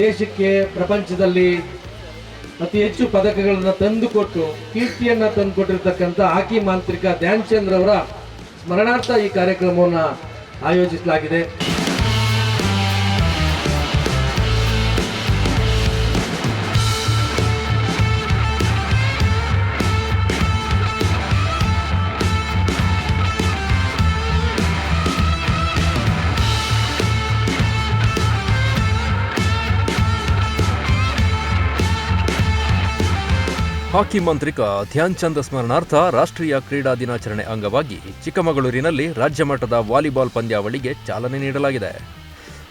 ದೇಶಕ್ಕೆ, ಪ್ರಪಂಚದಲ್ಲಿ ಅತಿ ಹೆಚ್ಚು ಪದಕಗಳನ್ನು ತಂದುಕೊಟ್ಟು, ಕೀರ್ತಿಯನ್ನು ತಂದುಕೊಟ್ಟಿರ್ತಕ್ಕಂಥ ಹಾಕಿ ಮಾಂತ್ರಿಕ ಧ್ಯಾನ್ ಚಂದ್ರ ಅವರ ಸ್ಮರಣಾರ್ಥ ಈ ಕಾರ್ಯಕ್ರಮವನ್ನು ಆಯೋಜಿಸಲಾಗಿದೆ. ಹಾಕಿ ಮಂತ್ರಿಕ ಧ್ಯಾನ್ ಚಂದ್ ಸ್ಮರಣಾರ್ಥ ರಾಷ್ಟ್ರೀಯ ಕ್ರೀಡಾ ದಿನಾಚರಣೆ ಅಂಗವಾಗಿ ಚಿಕ್ಕಮಗಳೂರಿನಲ್ಲಿ ರಾಜ್ಯ ಮಟ್ಟದ ವಾಲಿಬಾಲ್ ಪಂದ್ಯಾವಳಿಗೆ ಚಾಲನೆ ನೀಡಲಾಗಿದೆ.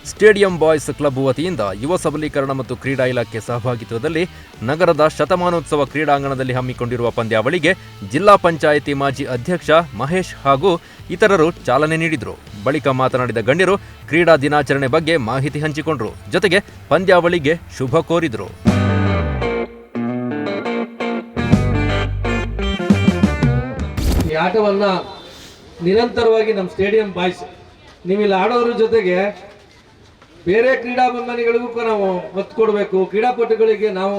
ಸ್ಟೇಡಿಯಂ ಬಾಯ್ಸ್ ಕ್ಲಬ್ ವತಿಯಿಂದ ಯುವ ಸಬಲೀಕರಣ ಮತ್ತು ಕ್ರೀಡಾ ಇಲಾಖೆ ಸಹಭಾಗಿತ್ವದಲ್ಲಿ ನಗರದ ಶತಮಾನೋತ್ಸವ ಕ್ರೀಡಾಂಗಣದಲ್ಲಿ ಹಮ್ಮಿಕೊಂಡಿರುವ ಪಂದ್ಯಾವಳಿಗೆ ಜಿಲ್ಲಾ ಪಂಚಾಯಿತಿ ಮಾಜಿ ಅಧ್ಯಕ್ಷ ಮಹೇಶ್ ಹಾಗೂ ಇತರರು ಚಾಲನೆ ನೀಡಿದರು. ಬಳಿಕ ಮಾತನಾಡಿದ ಗಣ್ಯರು, ಕ್ರೀಡಾ ದಿನಾಚರಣೆ ಬಗ್ಗೆ ಮಾಹಿತಿ ಹಂಚಿಕೊಂಡರು. ಜೊತೆಗೆ ಪಂದ್ಯಾವಳಿಗೆ ಶುಭ ಕೋರಿದರು. ಆಟವನ್ನ ನಿರಂತರವಾಗಿ ನಮ್ಮ ಸ್ಟೇಡಿಯಂ ಬಾಯ್ಸ್, ನೀವಿಲ್ಲಿ ಆಡೋದ್ರ ಜೊತೆಗೆ ಬೇರೆ ಕ್ರೀಡಾಭಿಮಾನಿಗಳಿಗೂ ನಾವು ಒತ್ತು ಕೊಡಬೇಕು. ಕ್ರೀಡಾಪಟುಗಳಿಗೆ ನಾವು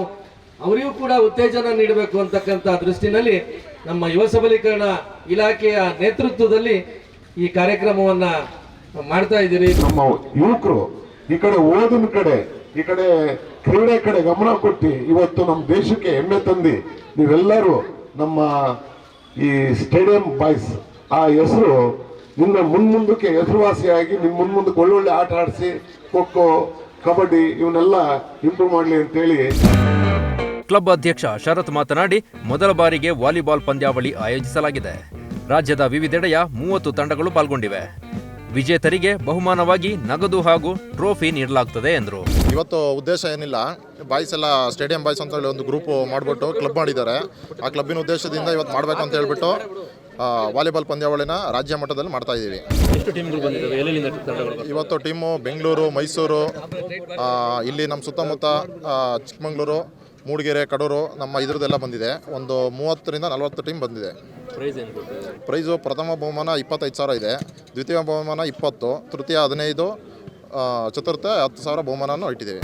ಅವರಿಗೂ ಕೂಡ ಉತ್ತೇಜನ ನೀಡಬೇಕು ಅಂತಕ್ಕಂಥ ದೃಷ್ಟಿನಲ್ಲಿ ನಮ್ಮ ಯುವ ಸಬಲೀಕರಣ ಇಲಾಖೆಯ ನೇತೃತ್ವದಲ್ಲಿ ಈ ಕಾರ್ಯಕ್ರಮವನ್ನ ಮಾಡ್ತಾ ಇದ್ದೀರಿ. ನಮ್ಮ ಯುವಕರು ಈ ಕಡೆ ಓದಿನ ಕಡೆ, ಈ ಕಡೆ ಕ್ರೀಡೆ ಕಡೆ ಗಮನ ಕೊಟ್ಟು ಇವತ್ತು ನಮ್ಮ ದೇಶಕ್ಕೆ ಹೆಮ್ಮೆ ತಂದು ನೀವೆಲ್ಲರೂ ನಮ್ಮ ಈ ಸ್ಟೇಡಿಯಂ ಬಾಯ್ಸ್, ಆ ಹೆಸರು ನಿನ್ನ ಮುನ್ಮುಂದಕ್ಕೆ ಹೆಸರುವಾಸಿಯಾಗಿ ನಿಮ್ಮ ಮುನ್ಮುಂದಕ್ಕೆ ಒಳ್ಳೊಳ್ಳೆ ಆಟ ಆಡಿಸಿ, ಖೋ ಕಬಡ್ಡಿ ಇವನ್ನೆಲ್ಲ ಇಂಪ್ರೂವ್ ಮಾಡಲಿ ಅಂತೇಳಿ. ಕ್ಲಬ್ ಅಧ್ಯಕ್ಷ ಶರತ್ ಮಾತನಾಡಿ, ಮೊದಲ ಬಾರಿಗೆ ವಾಲಿಬಾಲ್ ಪಂದ್ಯಾವಳಿ ಆಯೋಜಿಸಲಾಗಿದೆ. ರಾಜ್ಯದ ವಿವಿಧೆಡೆಯ ಮೂವತ್ತು ತಂಡಗಳು ಪಾಲ್ಗೊಂಡಿವೆ. ವಿಜೇತರಿಗೆ ಬಹುಮಾನವಾಗಿ ನಗದು ಹಾಗೂ ಟ್ರೋಫಿ ನೀಡಲಾಗುತ್ತದೆ ಎಂದರು. ಇವತ್ತು ಉದ್ದೇಶ ಏನಿಲ್ಲ ಬಾಯ್ಸ್ ಎಲ್ಲ ಸ್ಟೇಡಿಯಂ ಬಾಯ್ಸ್ ಅಂತ ಹೇಳಿ ಒಂದು ಗ್ರೂಪ್ ಮಾಡಿಬಿಟ್ಟು ಕ್ಲಬ್ ಮಾಡಿದ್ದಾರೆ. ಆ ಕ್ಲಬ್ಬಿನ ಉದ್ದೇಶದಿಂದ ಇವತ್ತು ಮಾಡಬೇಕು ಅಂತ ಹೇಳ್ಬಿಟ್ಟು ವಾಲಿಬಾಲ್ ಪಂದ್ಯಾವಳಿನ ರಾಜ್ಯ ಮಟ್ಟದಲ್ಲಿ ಮಾಡ್ತಾ ಇದ್ದೀವಿ. ಇವತ್ತು ಟೀಮು ಬೆಂಗಳೂರು ಮೈಸೂರು ಇಲ್ಲಿ ನಮ್ಮ ಸುತ್ತಮುತ್ತ ಚಿಕ್ಕಮಗಳೂರು ಮೂಡಿಗೆರೆ ಕಡೂರು ನಮ್ಮ ಇದ್ರದ್ದೆಲ್ಲ ಬಂದಿದೆ. ಒಂದು ಮೂವತ್ತರಿಂದ ನಲವತ್ತು ಟೀಮ್ ಬಂದಿದೆ. ಪ್ರೈಸ್ ಏನು ಕೊಡ್ತಾರೆ? ಪ್ರೈಸು ಪ್ರಥಮ ಬಹುಮಾನ ಇಪ್ಪತ್ತೈದು ಸಾವಿರ ಇದೆ. ದ್ವಿತೀಯ ಬಹುಮಾನ ಇಪ್ಪತ್ತು. ತೃತೀಯ ಹದಿನೈದು ಚತುರ್ಥ ಹತ್ತು ಸಾವಿರ ಬಹುಮಾನವನ್ನು ಇಟ್ಟಿದ್ದೇವೆ.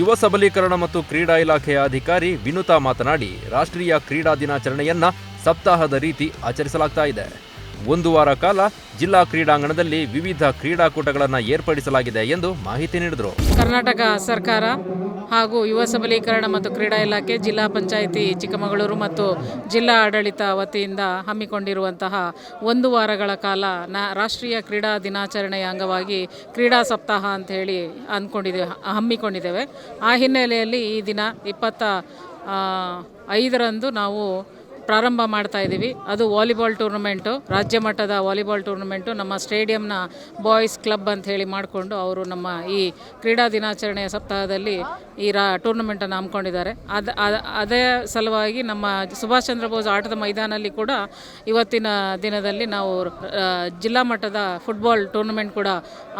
ಯುವ ಸಬಲೀಕರಣ ಮತ್ತು ಕ್ರೀಡಾ ಇಲಾಖೆಯ ಅಧಿಕಾರಿ ವಿನುತಾ ಮಾತನಾಡಿ ರಾಷ್ಟ್ರೀಯ ಕ್ರೀಡಾ ದಿನಾಚರಣೆಯನ್ನ ಸಪ್ತಾಹದ ರೀತಿ ಆಚರಿಸಲಾಗ್ತಾ ಇದೆ. ಒಂದು ವಾರ ಕಾಲ ಜಿಲ್ಲಾ ಕ್ರೀಡಾಂಗಣದಲ್ಲಿ ವಿವಿಧ ಕ್ರೀಡಾಕೂಟಗಳನ್ನು ಏರ್ಪಡಿಸಲಾಗಿದೆ ಎಂದು ಮಾಹಿತಿ ನೀಡಿದರು. ಕರ್ನಾಟಕ ಸರ್ಕಾರ ಹಾಗೂ ಯುವ ಸಬಲೀಕರಣ ಮತ್ತು ಕ್ರೀಡಾ ಇಲಾಖೆ, ಜಿಲ್ಲಾ ಪಂಚಾಯಿತಿ ಚಿಕ್ಕಮಗಳೂರು ಮತ್ತು ಜಿಲ್ಲಾ ಆಡಳಿತ ವತಿಯಿಂದ ಹಮ್ಮಿಕೊಂಡಿರುವಂತಹ ಒಂದು ವಾರಗಳ ಕಾಲ ನಾ ರಾಷ್ಟ್ರೀಯ ಕ್ರೀಡಾ ದಿನಾಚರಣೆಯ ಅಂಗವಾಗಿ ಕ್ರೀಡಾ ಸಪ್ತಾಹ ಅಂತ ಹೇಳಿ ಅಂದ್ಕೊಂಡಿದ್ದೇವೆ ಹಮ್ಮಿಕೊಂಡಿದ್ದೇವೆ. ಆ ಹಿನ್ನೆಲೆಯಲ್ಲಿ ಈ ದಿನ ಇಪ್ಪತ್ತ ಐದರಂದು ನಾವು ಪ್ರಾರಂಭ ಮಾಡ್ತಾ ಇದ್ದೀವಿ ಅದು ವಾಲಿಬಾಲ್ ಟೂರ್ನಮೆಂಟು, ರಾಜ್ಯ ಮಟ್ಟದ ವಾಲಿಬಾಲ್ ಟೂರ್ನಮೆಂಟು. ನಮ್ಮ ಸ್ಟೇಡಿಯಂನ ಬಾಯ್ಸ್ ಕ್ಲಬ್ ಅಂತ ಹೇಳಿ ಮಾಡಿಕೊಂಡು ಅವರು ನಮ್ಮ ಈ ಕ್ರೀಡಾ ದಿನಾಚರಣೆಯ ಸಪ್ತಾಹದಲ್ಲಿ ಈ ರಾ ಟೂರ್ನಮೆಂಟನ್ನು ಹಮ್ಮಿಕೊಂಡಿದ್ದಾರೆ. ಅದು, ಅದೇ ಸಲುವಾಗಿ ನಮ್ಮ ಸುಭಾಷ್ ಚಂದ್ರ ಬೋಸ್ ಆಟದ ಮೈದಾನಲ್ಲಿ ಕೂಡ ಇವತ್ತಿನ ದಿನದಲ್ಲಿ ನಾವು ಜಿಲ್ಲಾ ಮಟ್ಟದ ಫುಟ್ಬಾಲ್ ಟೂರ್ನಮೆಂಟ್ ಕೂಡ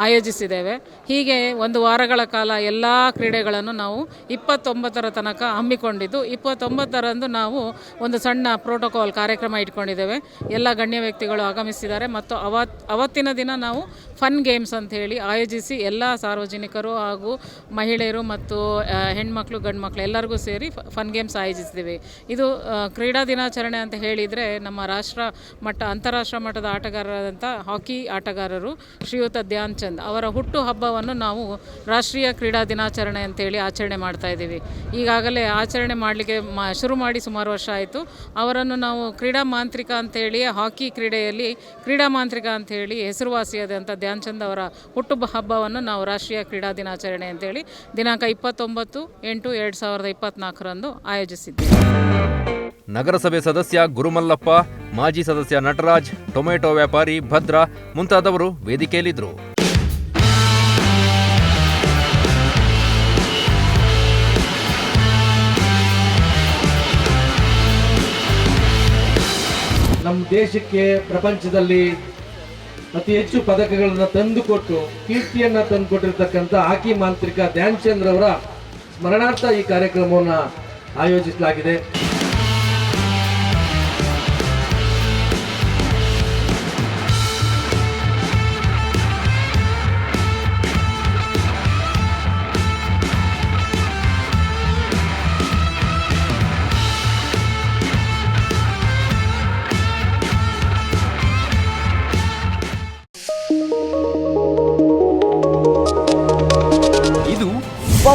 ಆಯೋಜಿಸಿದ್ದೇವೆ. ಹೀಗೆ ಒಂದು ವಾರಗಳ ಕಾಲ ಎಲ್ಲ ಕ್ರೀಡೆಗಳನ್ನು ನಾವು ಇಪ್ಪತ್ತೊಂಬತ್ತರ ತನಕ ಹಮ್ಮಿಕೊಂಡಿದ್ದು. ಇಪ್ಪತ್ತೊಂಬತ್ತರಂದು ನಾವು ಒಂದು ಸಣ್ಣ ಪ್ರೋಟೋಕಾಲ್ ಕಾರ್ಯಕ್ರಮ ಇಟ್ಕೊಂಡಿದ್ದೇವೆ. ಎಲ್ಲ ಗಣ್ಯ ವ್ಯಕ್ತಿಗಳು ಆಗಮಿಸಿದ್ದಾರೆ ಮತ್ತು ಅವತ್, ಅವತ್ತಿನ ದಿನ ನಾವು ಫನ್ ಗೇಮ್ಸ್ ಅಂತ ಹೇಳಿ ಆಯೋಜಿಸಿ ಎಲ್ಲ ಸಾರ್ವಜನಿಕರು ಹಾಗೂ ಮಹಿಳೆಯರು ಮತ್ತು ಹೆಣ್ಮಕ್ಳು ಗಂಡು ಮಕ್ಕಳು ಎಲ್ಲರಿಗೂ ಸೇರಿ ಫನ್ ಗೇಮ್ಸ್ ಆಯೋಜಿಸಿದ್ದೇವೆ. ಇದು ಕ್ರೀಡಾ ದಿನಾಚರಣೆ ಅಂತ ಹೇಳಿದರೆ ನಮ್ಮ ರಾಷ್ಟ್ರ ಮಟ್ಟ, ಅಂತಾರಾಷ್ಟ್ರ ಮಟ್ಟದ ಆಟಗಾರರಾದಂಥ ಹಾಕಿ ಆಟಗಾರರು ಶ್ರೀಯುತ ಧ್ಯಾನ್ ಚಂದ್ ಅವರ ಹುಟ್ಟು ಹಬ್ಬವನ್ನು ನಾವು ರಾಷ್ಟ್ರೀಯ ಕ್ರೀಡಾ ದಿನಾಚರಣೆ ಅಂತೇಳಿ ಆಚರಣೆ ಮಾಡ್ತಾ ಇದ್ದೀವಿ. ಈಗಾಗಲೇ ಆಚರಣೆ ಮಾಡಲಿಕ್ಕೆ ಮಾ, ಶುರು ಮಾಡಿ ಸುಮಾರು ವರ್ಷ ಆಯಿತು. ಅವರನ್ನು ನಾವು ಕ್ರೀಡಾ ಮಾಂತ್ರಿಕ ಅಂತೇಳಿ, ಹಾಕಿ ಕ್ರೀಡೆಯಲ್ಲಿ ಕ್ರೀಡಾ ಮಾಂತ್ರಿಕ ಅಂತೇಳಿ ಹೆಸರುವಾಸಿಯಾದಂಥ ಧ್ಯಾನ್ ಚಂದ್ ಅವರ ಹುಟ್ಟು ಹಬ್ಬವನ್ನು ನಾವು ರಾಷ್ಟ್ರೀಯ ಕ್ರೀಡಾ ದಿನಾಚರಣೆ ಅಂತೇಳಿ ದಿನಾಂಕ ಇಪ್ಪತ್ತೊಂಬತ್ತು ಎಂಟು ಎರಡು ಸಾವಿರದ ಇಪ್ಪತ್ತ್ನಾಲ್ಕರಂದು ಆಯೋಜಿಸಿದ್ದೇವೆ. ನಗರಸಭೆ ಸದಸ್ಯ ಗುರುಮಲ್ಲಪ್ಪ, ಮಾಜಿ ಸದಸ್ಯ ನಟರಾಜ್, ಟೊಮೆಟೊ ವ್ಯಾಪಾರಿ ಭದ್ರಾ ಮುಂತಾದವರು ವೇದಿಕೆಯಲ್ಲಿದ್ದರು. ನಮ್ಮ ದೇಶಕ್ಕೆ, ಪ್ರಪಂಚದಲ್ಲಿ ಅತಿ ಹೆಚ್ಚು ಪದಕಗಳನ್ನು ತಂದುಕೊಟ್ಟು, ಕೀರ್ತಿಯನ್ನು ತಂದುಕೊಟ್ಟಿರ್ತಕ್ಕಂಥ ಹಾಕಿ ಮಾಂತ್ರಿಕ ಧ್ಯಾನ್ ಚಂದ್ರ ಸ್ಮರಣಾರ್ಥ ಈ ಕಾರ್ಯಕ್ರಮವನ್ನು ಆಯೋಜಿಸಲಾಗಿದೆ.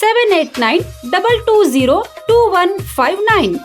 seven eight nine double two zero two one five nine.